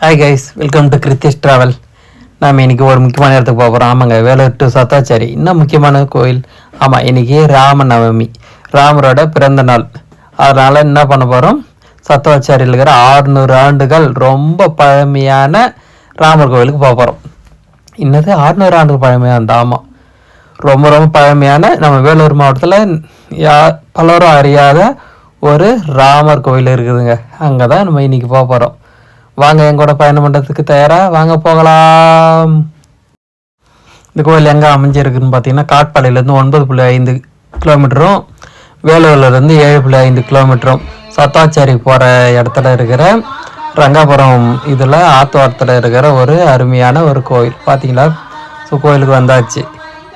Hi guys welcome to Krithish travel நாம் இன்றைக்கி ஒரு முக்கியமான இடத்துக்கு போக போகிறோம் ஆமாங்க வேலூர் டு சத்தாச்சாரி இன்னும் முக்கியமான கோயில் ஆமாம் இன்றைக்கி ராமநவமி ராமரோட பிறந்த நாள். அதனால் என்ன பண்ண போகிறோம் சத்தாச்சாரியில் இருக்கிற ஆறுநூறு ஆண்டுகள் ரொம்ப பழமையான ராமர் கோயிலுக்கு போக போகிறோம் இன்னது ஆறுநூறு ஆண்டுகள் பழமையான அந்த ஆமாம் ரொம்ப ரொம்ப பழமையான நம்ம வேலூர் மாவட்டத்தில் யா பலரும் அறியாத ஒரு ராமர் கோயில் இருக்குதுங்க. அங்கே தான் நம்ம இன்றைக்கி போக போகிறோம் வாங்க எங்கூட பயணம் பண்ணுறதுக்கு தயாரா? வாங்க போகலாம். இந்த கோயில் எங்கே அமைஞ்சிருக்குன்னு பார்த்தீங்கன்னா காட்பாளையிலேருந்து ஒன்பது புள்ளி ஐந்து கிலோமீட்டரும் வேலூர்லேருந்து ஏழு புள்ளி ஐந்து கிலோமீட்டரும் சத்தாச்சாரி போகிற இடத்துல இருக்கிற ரங்காபுரம் இதில் ஆத்துவாரத்தில் இருக்கிற ஒரு அருமையான ஒரு கோயில். பார்த்தீங்களா? ஸோ கோயிலுக்கு வந்தாச்சு.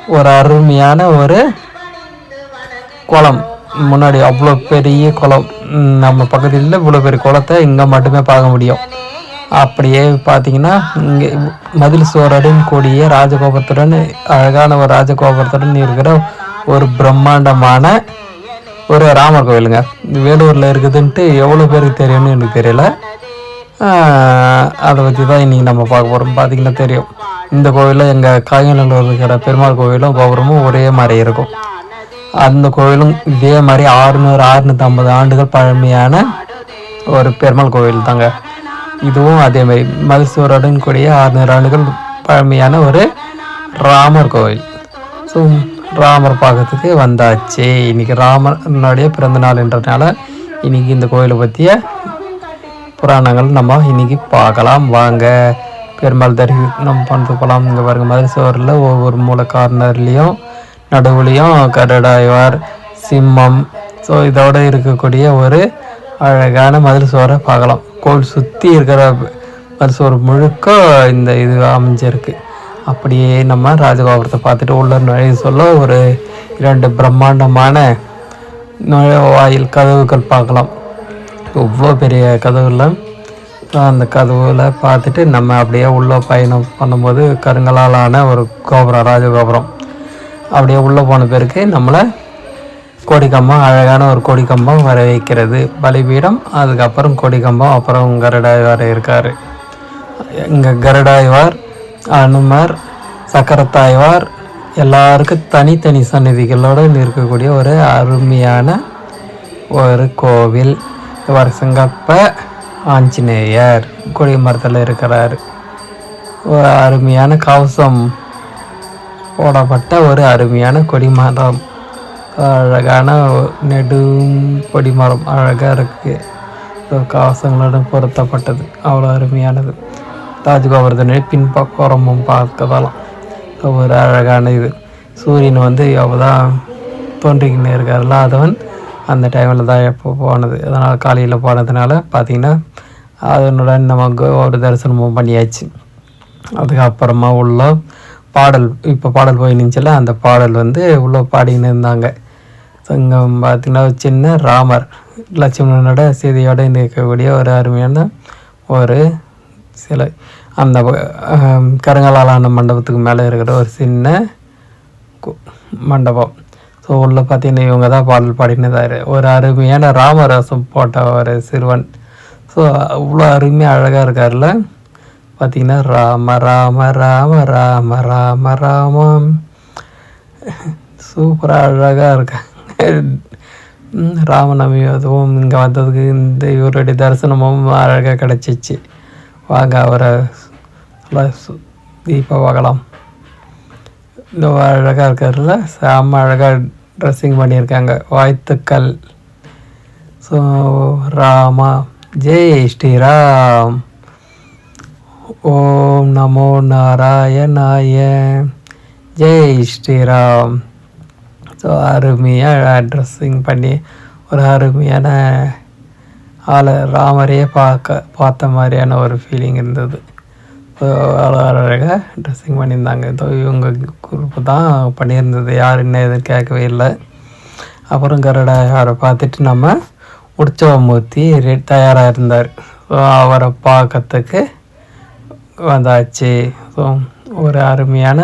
ஒரு அருமையான ஒரு குளம். முன்னாடி அவ்வளோ பெரிய குளம் நம்ம பக்கத்தில் இவ்வளோ பெரிய குளத்தை இங்கே மட்டுமே பார்க்க முடியும். அப்படியே பார்த்தீங்கன்னா இங்கே மதில் சுவருடன் கூடிய ராஜகோபுரத்துடன் அழகான ஒரு ராஜகோபுரத்துடன் இருக்கிற ஒரு பிரம்மாண்டமான ஒரு ராமர் கோவிலுங்க. வேலூரில் இருக்குதுன்ட்டு எவ்வளோ பேருக்கு தெரியும்னு எனக்கு தெரியல. அதை பற்றி தான் இன்றைக்கி நம்ம பார்க்க போகிறோம் பார்த்தீங்கன்னா தெரியும். இந்த கோவிலில் எங்கள் காயநல்லூர் இருக்கிற பெருமாள் கோவிலும் கோபுரமும் ஒரே மாதிரி இருக்கும். அந்த கோவிலும் இதே மாதிரி ஆறுநூறு அறுநூத்தி ஐம்பது ஆண்டுகள் பழமையான ஒரு பெருமாள் கோவில் தாங்க இதுவும் அதே மாதிரி மதுசூருடன் கூடிய ஆறுநூறு ஆண்டுகள் பழமையான ஒரு ராமர் கோவில் ஸோ ராமர் பார்க்கறதுக்கு வந்தாச்சு. இன்னைக்கு ராமனுடைய பிறந்த நாள்ன்றதுனால இன்னைக்கு இந்த கோயிலை பற்றிய புராணங்கள் நம்ம இன்னைக்கு பார்க்கலாம். வாங்க பெருமாள் தரிசனம் பண்ணிட்டு போகலாம். இங்கே பாருங்க மதுசூரில் ஒவ்வொரு மூல கார்னர்லேயும் நடுவுலையும் கருடாய்வார் சிம்மம். ஸோ இதோட இருக்கக்கூடிய ஒரு அழகான மதில் சுவரை பார்க்கலாம். கோவில் சுற்றி இருக்கிற மதில் சுவர் முழுக்க இந்த இது அமைஞ்சிருக்கு. அப்படியே நம்ம ராஜகோபுரத்தை பார்த்துட்டு உள்ள நுழைய சொல்ல ஒரு இரண்டு பிரம்மாண்டமான நுழைவாயில் கதவுகள் பார்க்கலாம். இவ்வளோ பெரிய கதவுல அந்த கதவுல பார்த்துட்டு நம்ம அப்படியே உள்ள பயணம் பண்ணும்போது கருங்கலாலான ஒரு கோபுரம் ராஜகோபுரம். அப்படியே உள்ளே போன பிறகு நம்மளை கொடிக்கம்பம் அழகான ஒரு கொடிக்கம்பம் வர வைக்கிறது. பலிபீடம் அதுக்கப்புறம் கொடிக்கம்பம் அப்புறம் கருடாய்வார் இருக்கார். இங்கே கருடாய்வார் அனுமர் சக்கரத்தாய்வார் எல்லாருக்கும் தனித்தனி சன்னிதிகளோடு இருக்கக்கூடிய ஒரு அருமையான ஒரு கோவில். வருஷங்கப்ப ஆஞ்சநேயர் கொடி மரத்தில் இருக்கிறார். ஒரு அருமையான கவசம். போடப்பட்ட ஒரு அருமையான கொடிமரம். அழகான நெடும் கொடிமரம் அழகாக இருக்குது கவசங்களுடன் பொருத்தப்பட்டது. அவ்வளோ அருமையானது. தாஜ்கோபுரத்தினுடைய பின்பக்கோரமும் பார்க்கதெல்லாம் ஒரு அழகான இது. சூரியன் வந்து எவ்வளோதான் தோன்றிக்கின்னு இருக்காருல்ல அதவன் அந்த டைமில் தான் எப்போ போனது. அதனால் காலையில் போனதுனால பார்த்திங்கன்னா அதனுடன் நமக்கு ஒரு தரிசனமும் பண்ணியாச்சு. அதுக்கப்புறமா உள்ள பாடல் இப்போ பாடல் போய் அந்த பாடல் வந்து உள்ளே பாடின்னு இருந்தாங்க. இங்கே பார்த்தீங்கன்னா ஒரு சின்ன ராமர் லட்சுமணனோட சீதையோட இருக்கக்கூடிய ஒரு அருமையான ஒரு சிலை. அந்த கருங்கலாலான மண்டபத்துக்கு மேலே இருக்கிற ஒரு சின்ன மண்டபம். ஸோ உள்ளே பார்த்தீங்கன்னா இவங்க தான் பாடல் பாடினதாரு. ஒரு அருமையான ராமரசம் போட்ட ஒரு சிறுவன். ஸோ அவ்வளோ அருமையாக அழகாக இருக்கார்ல பார்த்தீங்கன்னா ராம ராம ராம ராம ராம ராமம். சூப்பராக அழகாக இருக்காங்க ராமநவமி அதுவும் இங்கே வந்ததுக்கு இந்த இவருடைய தரிசனமும் அழகாக கிடச்சிச்சு. வாங்க அவரை நல்லா சு- தீப பார்க்கலாம். இந்த அழகாக இருக்கிறதுல செம்ம அழகாக ட்ரெஸ்ஸிங் பண்ணியிருக்காங்க. வாழ்த்துக்கள். ஸோ ராமா ஜெய் ஸ்ரீராம். ஓம் நமோ நாராயணாய. ஜெய் ஸ்ரீராம். ஸோ அருமையாக ட்ரெஸ்ஸிங் பண்ணி ஒரு அருமையான ஆளை ராமரையே பார்க்க பார்த்த மாதிரியான ஒரு ஃபீலிங் இருந்தது. ஸோ அழகாக ட்ரெஸ்ஸிங் பண்ணியிருந்தாங்க. ஸோ இவங்க குரூப்பு தான் பண்ணியிருந்தது. யார் என்ன எதுவும் கேட்கவே இல்லை. அப்புறம் கருடா அவரை பார்த்துட்டு நம்ம உற்சவமூர்த்தி ரெ தயாராக இருந்தார். ஸோ அவரை பார்க்கறதுக்கு வந்தாச்சு. ஸோ ஒரு அருமையான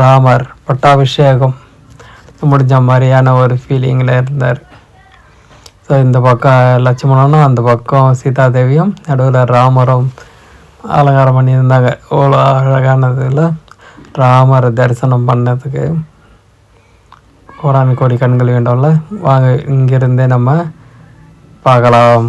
ராமர் பட்டாபிஷேகம். முடிஞ்ச மாதிரியான ஒரு ஃபீலிங்கில் இருந்தார். ஸோ இந்த பக்கம் லட்சுமணனும் அந்த பக்கம் சீதாதேவியும் நடுவில் ராமரும் அலங்காரம் பண்ணியிருந்தாங்க. அவ்வளோ அழகானதில் ராமரை தரிசனம் பண்ணதுக்கு கோடானு கோடி கண்கள் வேண்டும்ல. வாங்க இங்கிருந்தே நம்ம பார்க்கலாம்.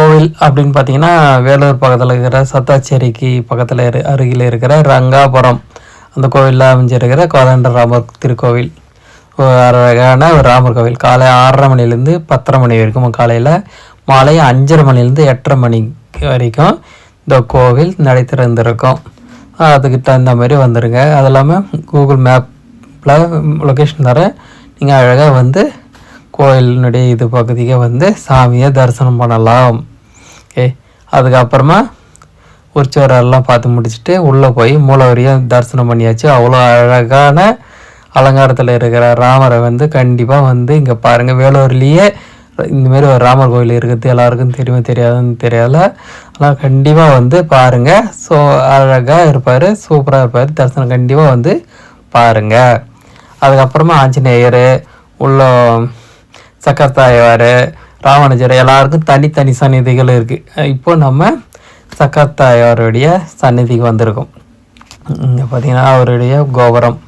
கோவில் அப்படின்னு பார்த்தீங்கன்னா வேலூர் பக்கத்தில் இருக்கிற சத்தாச்சேரிக்கு பக்கத்தில் இரு அருகில் இருக்கிற ரங்காபுரம். அந்த கோவிலில் அமைஞ்சிருக்கிற கோதண்ட ராமர் திருக்கோவில். ஒரு அழகான ஒரு ராமர் கோவில். காலை ஆறரை மணிலேருந்து பத்தரை மணி வரைக்கும் காலையில் மாலை அஞ்சரை மணிலேருந்து எட்டரை மணி வரைக்கும் இந்த கோவில் நடை திறந்திருக்கும் அதுக்கு தகுந்த மாதிரி வந்துடுங்க அது இல்லாமல் கூகுள் மேப்பில் லொக்கேஷன் தரேன் நீங்கள் அழகாக வந்து கோயிலினுடைய இது பகுதிக்கு வந்து சாமியை தரிசனம் பண்ணலாம். ஓகே அதுக்கப்புறமா உற்சவரெல்லாம் பார்த்து முடிச்சுட்டு உள்ளே போய் மூலவரியும் தரிசனம் பண்ணியாச்சு. அவ்வளோ அழகான அலங்காரத்தில் இருக்கிற ராமரை வந்து கண்டிப்பாக வந்து இங்கே பாருங்கள் வேலூர்லேயே இந்தமாரி ஒரு ராமர் கோயில் இருக்குது. எல்லாருக்கும் தெரியுமே தெரியாதுன்னு தெரியல. ஆனால் கண்டிப்பாக வந்து பாருங்கள் ஸோ அழகாக இருப்பார் சூப்பராக இருப்பார். தரிசனம் கண்டிப்பாக வந்து பாருங்கள் அதுக்கப்புறமா ஆஞ்சநேயர் உள்ள சக்கரத்தாயவார் ராமானுஜர் எல்லாருக்கும் தனித்தனி சந்நிதிகள் இருக்குது இப்போ நம்ம சக்கரத்தாயவருடைய சந்நிதிக்கு வந்திருக்கோம். இங்கே பார்த்தீங்கன்னா அவருடைய கோபுரம்.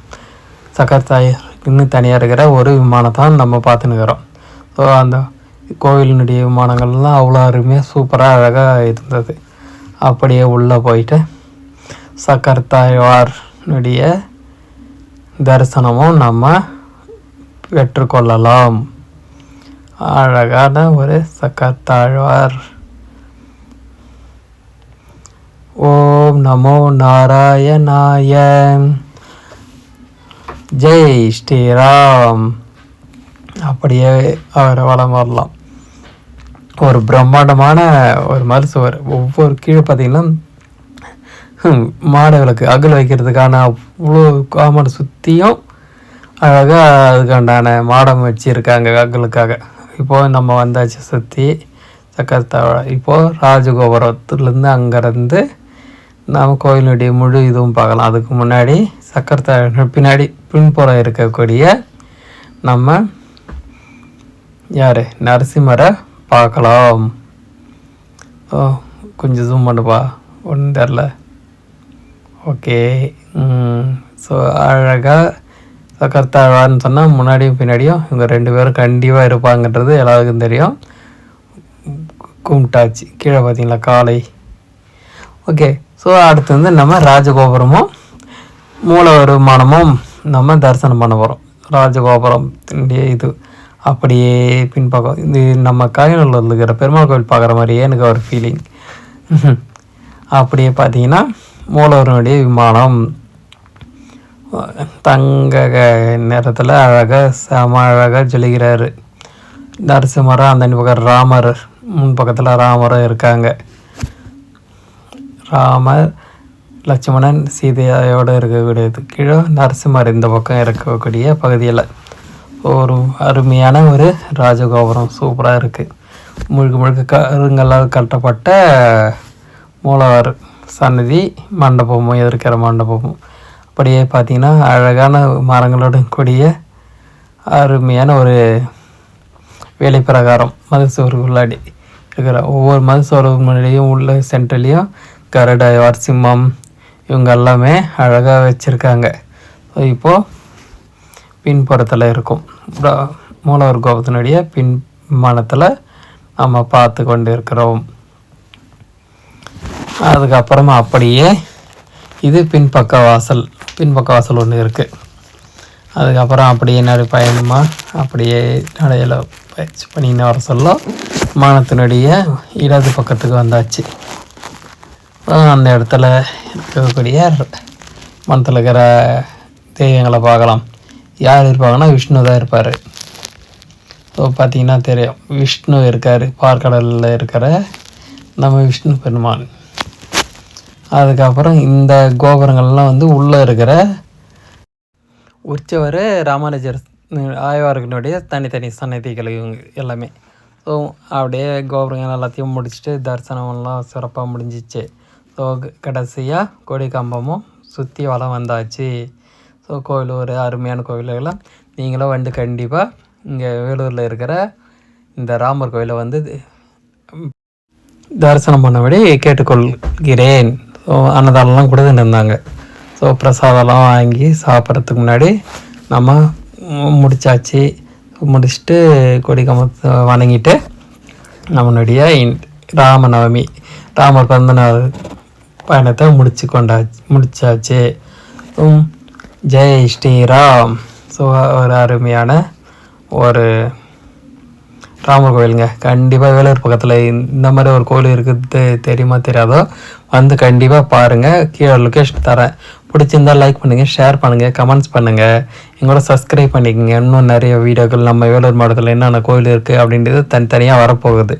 சக்கரத்தாய் இன்னும் தனியாக இருக்கிற ஒரு விமானத்தான் நம்ம பார்த்துன்னுக்கிறோம் ஸோ அந்த கோவிலினுடைய விமானங்கள்லாம் அவ்வளோ அருமையாக சூப்பராக அழகாக இருந்தது. அப்படியே உள்ளே போயிட்டு சக்கரத்தாழ்வார்னுடைய தரிசனமும் நம்ம பெற்றுக்கொள்ளலாம். அழகான ஒரு சக்கரத்தாழ்வார் ஓம் நமோ நாராயணாய. ஜெய் ஸ்ரீராம். அப்படியே அவரை வளம் வரலாம். ஒரு பிரம்மாண்டமான ஒரு மருத்துவர் ஒவ்வொரு கீழே பார்த்தீங்கன்னா மாடுகளுக்கு அகல் வைக்கிறதுக்கான அவ்வளோ காமன் சுற்றியும் அழகாக அதுக்காண்டான மாடம் வச்சுருக்காங்க அகலுக்காக. இப்போது நம்ம வந்தாச்சு சுற்றி சக்கரத்தாவோட இப்போது ராஜகோபுரத்துலேருந்து அங்கேருந்து நம்ம கோயிலுடைய முழு இதுவும் பார்க்கலாம். அதுக்கு முன்னாடி சக்கரத்தாவோட பின்னாடி பின்புறம் இருக்கக்கூடிய நம்ம யார்? நரசிம்மரை பார்க்கலாம். ஓ கொஞ்சம் ஜூம் பண்ணுப்பா. ஒன்றும் தெரில ஓகே ஸோ அழகாக கர்த்தாவான்னு சொன்னால் முன்னாடியும் பின்னாடியும் இவங்க ரெண்டு பேரும் கண்டிப்பாக இருப்பாங்கன்றது எல்லாருக்கும் தெரியும். கும்பிட்டாச்சு. கீழே பார்த்தீங்களா காலை. ஓகே ஸோ அடுத்து வந்து நம்ம ராஜகோபுரமும் மூல வருமானமும் நம்ம தரிசனம் பண்ண போகிறோம் ராஜகோபுரம் இது அப்படியே பின்பக்கம். இது நம்ம காயனூரில் இருக்கிற பெருமாள் கோவில் பார்க்குற மாதிரியே எனக்கு ஒரு ஃபீலிங் அப்படியே பார்த்தீங்கன்னா மூலவருடைய விமானம். தங்க நேரத்தில் அழகாக செம அழகாக ஜொலிக்கிறாரு. நரசிம்மரம் அந்த பக்கம் ராமர். முன் பக்கத்தில் ராமரும் இருக்காங்க. ராமர் லட்சுமணன் சீதையோடு இருக்கக்கூடியது. கீழே நரசிம்மர் இந்த பக்கம் இருக்கக்கூடிய பகுதியில். ஒரு அருமையான ஒரு ராஜகோபுரம் சூப்பராக இருக்குது முழுக்க முழுக்க கருங்கல்லால் கட்டப்பட்ட மூலவர் சன்னதி மண்டபமும் எதிர்க்கிற மண்டபமும். அப்படியே பார்த்திங்கன்னா அழகான மரங்களோடு கூடிய அருமையான ஒரு வேலை பிரகாரம் மதுசோறு உள்ளாடி இருக்கிற ஒவ்வொரு மதுசோறு முன்னாடியும் உள்ள சென்ட்ரலையும் கரடா சிம்மம் இவங்க எல்லாமே அழகாக வச்சுருக்காங்க. இப்போது பின்புறத்தில் இருக்கும். மூலவர் கோபத்தினுடைய பின் விமானத்தில் நம்ம பார்த்து கொண்டு இருக்கிறோம் அதுக்கப்புறமா அப்படியே இது பின்பக்க வாசல். பின்பக்க வாசல் ஒன்று இருக்குது அதுக்கப்புறம் அப்படியே நடை பயணமாக அப்படியே நடையில் பயிற்சி பண்ணின்னு வர சொல்ல மானத்தினுடைய இடது பக்கத்துக்கு வந்தாச்சு. அந்த இடத்துல இருக்கக்கூடிய மனத்தில் இருக்கிற தெய்வங்களை பார்க்கலாம். யார் இருப்பாங்கன்னா விஷ்ணு தான் இருப்பார். ஸோ பார்த்தீங்கன்னா தெரியும். விஷ்ணு இருக்கார். பார்க்கடலில் இருக்கிற நம்ம விஷ்ணு பெருமான். அதுக்கப்புறம் இந்த கோபுரங்கள்லாம் வந்து உள்ளே இருக்கிற உற்சவர் ராமானுஜர் ஆய்வார்களுடைய தனித்தனி சன்னதிகள் இவங்க எல்லாமே. ஸோ அப்படியே கோபுரங்கள் எல்லாத்தையும் முடிச்சுட்டு தரிசனம்லாம் சிறப்பாக முடிஞ்சிச்சு. ஸோ கடைசியாக கொடி கம்பமும் சுற்றி வளம் வந்தாச்சு. ஸோ கோவில் ஒரு அருமையான கோவில்கள்லாம் நீங்களும் வந்து கண்டிப்பாக இங்கே வேலூரில் இருக்கிற இந்த ராமர் கோயிலை வந்து தரிசனம் பண்ணபடி கேட்டுக்கொள்கிறேன். ஸோ அன்னதானம்லாம் கொடுத்துட்டு இருந்தாங்க ஸோ பிரசாதம்லாம் வாங்கி சாப்பிட்றதுக்கு முன்னாடி நம்ம முடிச்சாச்சு. முடிச்சுட்டு கொடிக்கமத்தை வணங்கிட்டு நம்மளுடைய ராமநவமி ராமர் பிறந்தநாள் பயணத்தை முடிச்சு கொண்டாச்சு முடிச்சாச்சு. ஜெய் ஸ்ரீராம். ஸோ ஒரு அருமையான ஒரு ராமர் கோயிலுங்க கண்டிப்பாக வேலூர் பக்கத்தில் இந்த மாதிரி ஒரு கோயில் இருக்குது தெரியுமா தெரியாதோ வந்து கண்டிப்பாக பாருங்கள் கீழே லொக்கேஷன் தரேன். பிடிச்சிருந்தால் லைக் பண்ணுங்கள் ஷேர் பண்ணுங்கள் கமெண்ட்ஸ் பண்ணுங்கள் எங்களோட சப்ஸ்கிரைப் பண்ணிக்கோங்க. இன்னும் நிறைய வீடியோக்கள் நம்ம வேலூர் மாவட்டத்தில் என்னென்ன கோயில் இருக்குது அப்படின்றது தனித்தனியாக வரப்போகுது.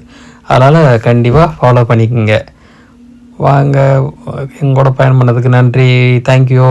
அதனால் கண்டிப்பாக ஃபாலோ பண்ணிக்கோங்க. வாங்க எங்களோட பயணம் பண்ணதுக்கு நன்றி. தேங்க்யூ